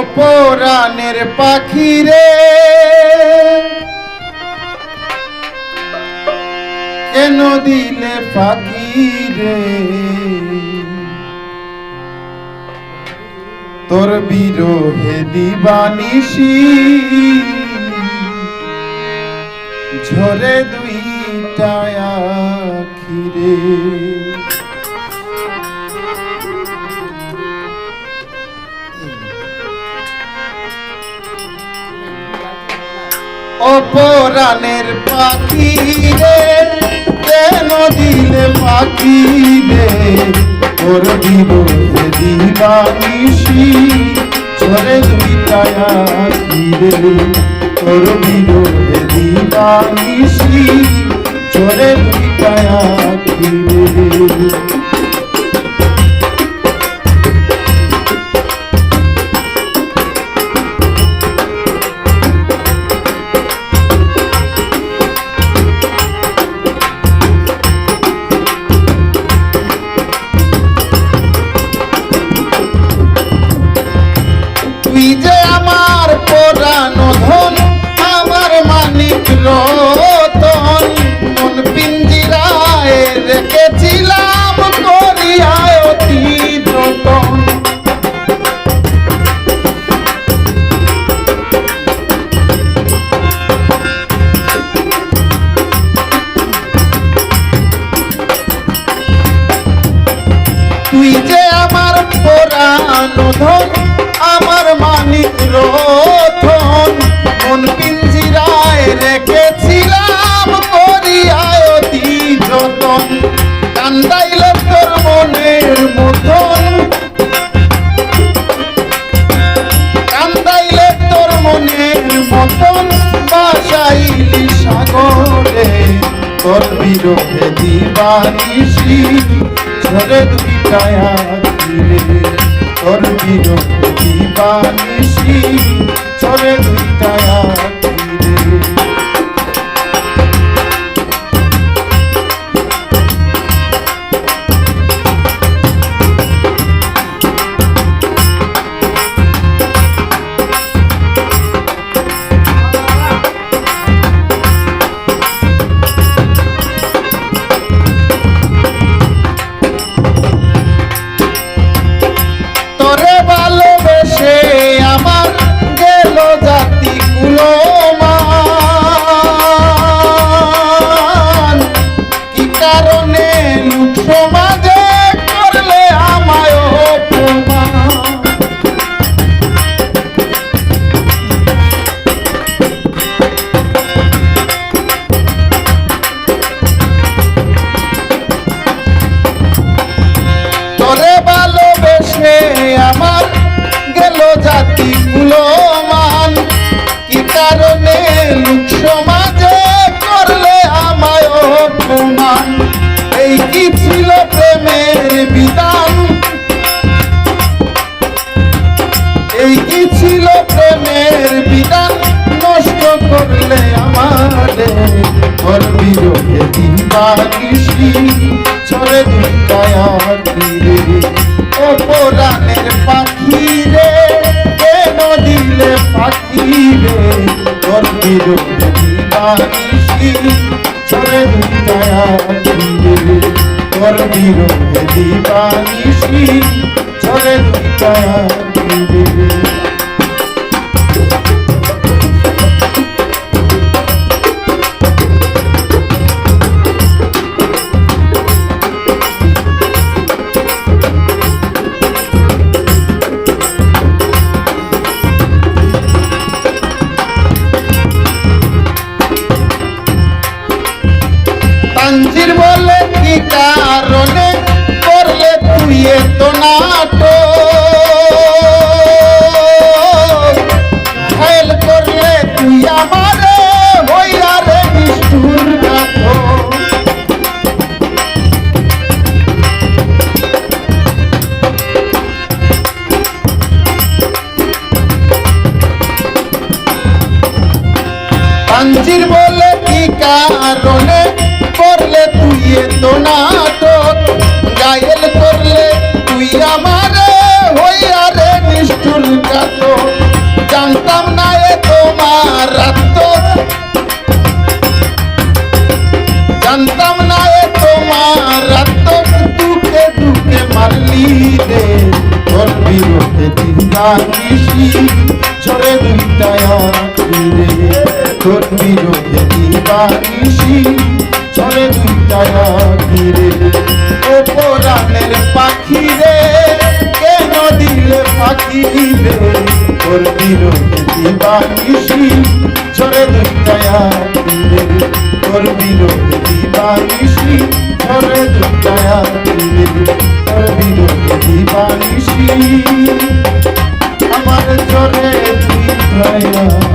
অপরাণের পাখি রে। কেন দিলে পাখি রে? তোর বিরোহে দিবানিসি ঝরে দুইটা আখিরে। অপরাণের পাখি রে, কেন দিলে পাখি রে? তোর বিরোধে দিবানিসি ঝরে দুইটা আখিরে তোর বিরোধে দিবানিসি ঝরে দুইটা আখিরে তুই পরানো আমার মানিক রতন মন পিঞ্জিরায় রেখেছিলাম করিয়ায় অতি যতন কান্দাইল তোর মনের মতন কান্দাইলে মনের মতন বাসাইলি সাগরে। তোর বিরোধে দিবানিসি ঝরে দুইটা আখিরে তোর বিরোধে দিবানিসি চলে দুইটা দিবানিসি ছড়ে দুটায়া দিলে অপরাণের পাখি রে কেন দিলে পাখি রে তোর বিরোধে ছড়ে দুটায়া দিলে তোর বিরোধে দিবানিসি ছড়ে দুটায়া अंजीर बोले की कारणे करले तू ये तो ना तो गायल দিবা কৃষি ঝরে দুইটায় রে ও পাখি রে কেন দিলে পাখি রে তোর বিরুদ্ধে দিবা কৃষি ঝরে দুইটায় রে তোর বিরুদ্ধে দিবা কৃষি ঝরে দুইটায় রে তোর আমার দুইটায় রে